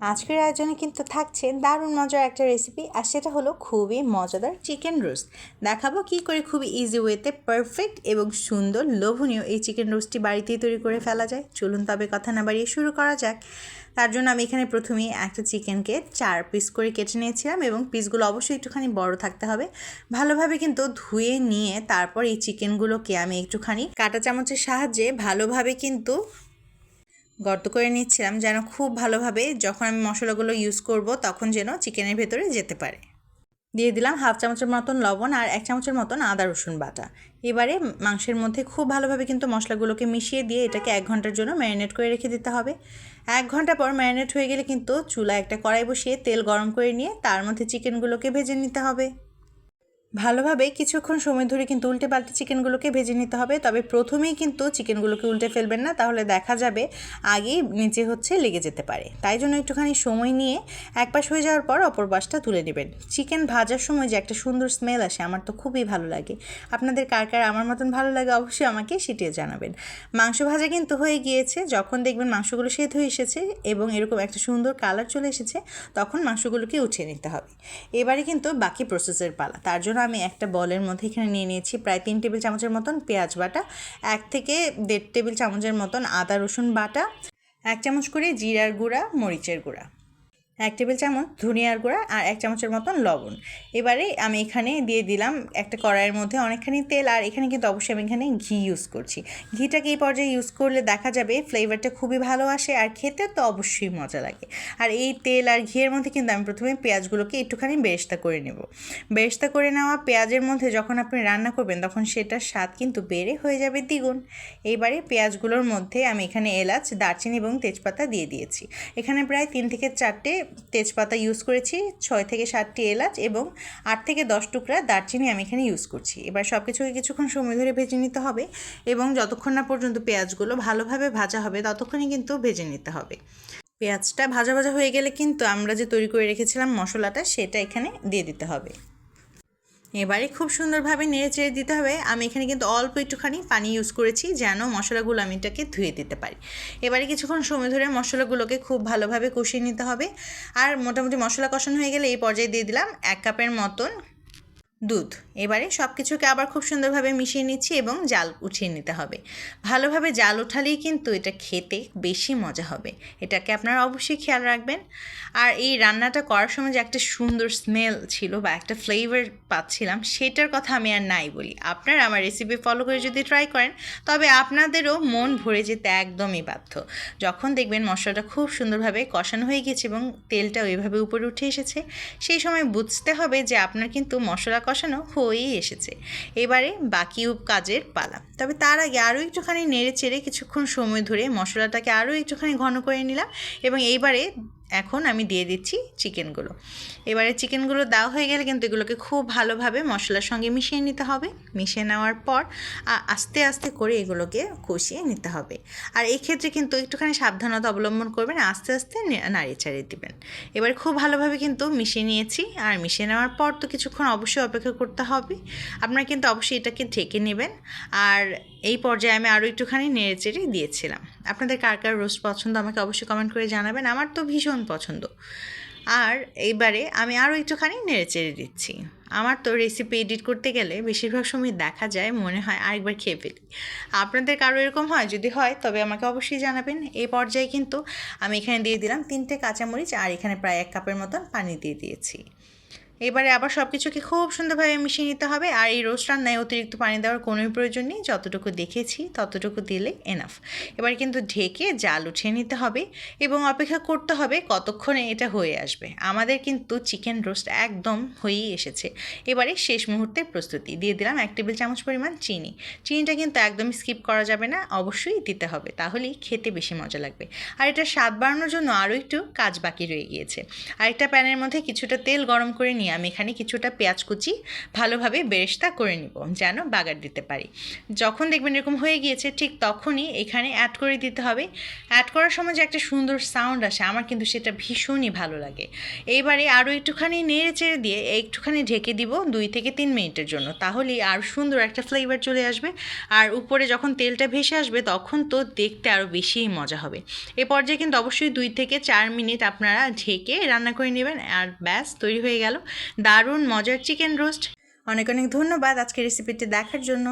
আজকের আয়োজনে কিন্তু থাকছে দারুণ মজার একটা রেসিপি আর সেটা হলো খুবই মজাদার চিকেন রোস্ট দেখাবো কী করে খুবই ইজি ওয়েতে পারফেক্ট এবং সুন্দর লোভনীয় এই চিকেন রোস্টটি বাড়িতেই তৈরি করে ফেলা যায়। চলুন তবে কথা না বাড়িয়ে শুরু করা যাক। তার জন্য আমি এখানে প্রথমেই একটা চিকেনকে চার পিস করে কেটে নিয়েছিলাম এবং পিসগুলো অবশ্যই একটুখানি বড় থাকতে হবে। ভালোভাবে কিন্তু ধুয়ে নিয়ে তারপর এই চিকেনগুলোকে আমি একটুখানি কাঁটা চামচের সাহায্যে ভালোভাবে কিন্তু গর্ত করে নিচ্ছিলাম যেন খুব ভালোভাবে যখন আমি মশলাগুলো ইউজ করব তখন যেন চিকেনের ভেতরে যেতে পারে। দিয়ে দিলাম হাফ চামচের মতন লবণ আর এক চামচের মতন আদা, রসুন বাটা। এবারে মাংসের মধ্যে খুব ভালোভাবে কিন্তু মশলাগুলোকে মিশিয়ে দিয়ে এটাকে এক ঘণ্টার জন্য ম্যারিনেট করে রেখে দিতে হবে। এক ঘণ্টা পর ম্যারিনেট হয়ে গেলে কিন্তু চুলা একটা কড়াই বসিয়ে তেল গরম করে নিয়ে তার মধ্যে চিকেনগুলোকে ভেজে নিতে হবে। ভালোভাবে কিছুক্ষণ সময় ধরে কিন্তু উল্টে পাল্টে চিকেনগুলোকে ভেজে নিতে হবে। তবে প্রথমেই কিন্তু চিকেনগুলোকে উল্টে ফেলবেন না, তাহলে দেখা যাবে আগেই নিচে হচ্ছে লেগে যেতে পারে। তাই জন্য একটুখানি সময় নিয়ে এক পাশ হয়ে যাওয়ার পর অপর পাশটা তুলে নেবেন। চিকেন ভাজার সময় যে একটা সুন্দর স্মেল আসে, আমার তো খুবই ভালো লাগে। আপনাদের কার কার আমার মতন ভালো লাগে অবশ্যই আমাকে সেটিও জানাবেন। মাংস ভাজা কিন্তু হয়ে গিয়েছে, যখন দেখবেন মাংসগুলো সেদ্ধ হয়ে এসেছে এবং এরকম একটা সুন্দর কালার চলে এসেছে, তখন মাংসগুলোকে উঠিয়ে নিতে হবে। এবারে কিন্তু বাকি প্রসেসের পালা, তার জন্য আমি একটা বলের মধ্যে এখানে নিয়ে নিয়েছি। প্রায় তিন টেবিল চামচের মতন পেঁয়াজ বাটা, এক থেকে দেড় টেবিল চামচের মতন আদা রসুন বাটা, এক চামচ করে জিরার গুঁড়া, মরিচের গুঁড়া। এক টেবিল চামচ ধনিয়ার গুঁড়া আর এক চামচের মতন লবণ। এবারে আমি এখানে দিয়ে দিলাম একটা কড়াইয়ের মধ্যে অনেকখানি তেল আর এখানে কিন্তু অবশ্যই আমি এখানে ঘি ইউজ করছি। ঘিটাকে এই পর্যায়ে ইউজ করলে দেখা যাবে ফ্লেভারটা খুবই ভালো আসে আর খেতে তো অবশ্যই মজা লাগে। আর এই তেল আর ঘিয়ের মধ্যে কিন্তু আমি প্রথমে পেঁয়াজগুলোকে একটুখানি বেরেস্তা করে নেব। বেরেস্তা করে নেওয়া পেঁয়াজের মধ্যে যখন আপনি রান্না করবেন তখন সেটার স্বাদ কিন্তু বেড়ে হয়ে যাবে দ্বিগুণ। এইবারে পেঁয়াজগুলোর মধ্যে আমি এখানে এলাচ, দারচিনি এবং তেজপাতা দিয়ে দিয়েছি। এখানে প্রায় তিন থেকে চারটে তেজপাতা ইউজ করেছি, ছয় থেকে সাতটি এলাচ এবং আট থেকে দশ টুকরা দারচিনি আমি এখানে ইউজ করছি। এবার সব কিছুকে কিছুক্ষণ সময় ধরে ভেজে নিতে হবে এবং যতক্ষণ না পর্যন্ত পেঁয়াজগুলো ভালোভাবে ভাজা হবে, ততক্ষণই কিন্তু ভেজে নিতে হবে। পেঁয়াজটা ভাজা ভাজা হয়ে গেলে কিন্তু আমরা যে তৈরি করে রেখেছিলাম মশলাটা, সেটা এখানে দিয়ে দিতে হবে। এবারে খুব সুন্দরভাবে নেড়ে চেড়ে দিতে হবে। আমি এখানে কিন্তু অল্প একটুখানি পানি ইউজ করেছি যেন মশলাগুলো আমি এটাকে ধুয়ে দিতে পারি। এবারে কিছুক্ষণ সময় ধরে মশলাগুলোকে খুব ভালোভাবে কষিয়ে নিতে হবে। আর মোটামুটি মশলা কষানো হয়ে গেলে এই পর্যায়ে দিয়ে দিলাম এক কাপের মতন দুধ। এবারে সব কিছুকে আবার খুব সুন্দরভাবে মিশিয়ে নিচ্ছি এবং জাল উঠিয়ে নিতে হবে। ভালোভাবে জাল উঠালেই কিন্তু এটা খেতে বেশি মজা হবে। এটাকে আপনারা অবশ্যই খেয়াল রাখবেন। আর এই রান্নাটা করার সময় যে একটা সুন্দর স্মেল ছিল বা একটা ফ্লেভার পাচ্ছিলাম, সেটার কথা আমি আর নাই বলি। আপনারা আমার রেসিপি ফলো করে যদি ট্রাই করেন, তবে আপনাদেরও মন ভরে যেতে একদমই বাধ্য। যখন দেখবেন মশলাটা খুব সুন্দরভাবে কষানো হয়ে গেছে এবং তেলটা ওইভাবে উপরে উঠে এসেছে, সেই সময় বুঝতে হবে যে আপনার কিন্তু মশলা কষানো হয়েই এসেছে। এবারে বাকি কাজের পালা। তবে তার আগে আরও একটুখানি নেড়ে চেড়ে কিছুক্ষণ সময় ধরে মশলাটাকে আরও একটুখানি ঘন করে নিলাম এবং এইবারে এখন আমি দিয়ে দিচ্ছি চিকেনগুলো। এবারে চিকেনগুলো দেওয়া হয়ে গেলে কিন্তু এগুলোকে খুব ভালোভাবে মশলার সঙ্গে মিশিয়ে নিতে হবে। মিশিয়ে নেওয়ার পর আস্তে আস্তে করে এগুলোকে কষিয়ে নিতে হবে। আর এই ক্ষেত্রে কিন্তু একটুখানি সাবধানতা অবলম্বন করবেন, আস্তে আস্তে নাড়িয়ে চাড়িয়ে দেবেন। এবার খুব ভালোভাবে কিন্তু মিশিয়ে নিয়েছি। আর মিশিয়ে নেওয়ার পর তো কিছুক্ষণ অবশ্যই অপেক্ষা করতে হবে। আপনারা কিন্তু অবশ্যই এটাকে ঢেকে নেবেন। আর এই পর্যায়ে আমি আরও একটুখানি নেড়ে চেড়ে দিয়েছিলাম। আপনাদের কার কার রোস্ট পছন্দ আমাকে অবশ্যই কমেন্ট করে জানাবেন। আমার তো ভীষণ পছন্দ। আর এইবারে আমি আরও একটুখানি নেড়ে চেড়ে দিচ্ছি। আমার তো রেসিপি এডিট করতে গেলে বেশিরভাগ সময় দেখা যায়, মনে হয় আরেকবার খেয়ে ফেলি। আপনাদের কারও এরকম হয়? যদি হয়, তবে আমাকে অবশ্যই জানাবেন। এই পর্যায়ে কিন্তু আমি এখানে দিয়ে দিলাম তিনটে কাঁচামরিচ আর এখানে প্রায় এক কাপের মতন পানি দিয়ে দিয়েছি। এবারে আবার সব কিছুকে খুব সুন্দরভাবে মিশিয়ে নিতে হবে, আর এই রোস্ট রান্নায় অতিরিক্ত পানি দেওয়ার কোনোই প্রয়োজন নেই, যতটুকু দেখেছি ততটুকু দিলে এনাফ এবার কিন্তু ঢেকে জাল উঠিয়ে নিতে হবে এবং অপেক্ষা করতে হবে কতক্ষণে এটা হয়ে আসবে। আমাদের কিন্তু চিকেন রোস্ট একদম হয়েই এসেছে। এবারে শেষ মুহূর্তের প্রস্তুতি। দিয়ে দিলাম এক টেবিল চামচ পরিমাণ চিনি। চিনিটা কিন্তু একদমই স্কিপ করা যাবে না, অবশ্যই দিতে হবে, তাহলেই খেতে বেশি মজা লাগবে। আর এটা স্বাদ বাড়ানোর জন্য আরও একটু কাজ বাকি রয়ে গিয়েছে। আরেকটা প্যানের মধ্যে কিছুটা তেল গরম করে নিয়ে আমি এখানে কিছুটা পেঁয়াজ কুচি ভালোভাবে বেরেস্তা করে নিব, যেন বাগার দিতে পারি। যখন দেখবেন এরকম হয়ে গিয়েছে, ঠিক তখনই এখানে অ্যাড করে দিতে হবে। অ্যাড করার সময় যে একটা সুন্দর সাউন্ড আসে, আমার কিন্তু সেটা ভীষণই ভালো লাগে। এইবারে আরও একটুখানি নেড়ে চেড়ে দিয়ে একটুখানি ঢেকে দিব দুই থেকে তিন মিনিটের জন্য, তাহলেই আর সুন্দর একটা ফ্লেভার চলে আসবে। আর উপরে যখন তেলটা ভেসে আসবে, তখন তো দেখতে আরও বেশিই মজা হবে। এ পর্যায়ে কিন্তু অবশ্যই দুই থেকে চার মিনিট আপনারা ঢেকে রান্না করে নেবেন, আর ব্যাস, তৈরি হয়ে গেল। দারুণ মজার চিকেন রোস্ট। অনেক অনেক ধন্যবাদ আজকের রেসিপিটি দেখার জন্য।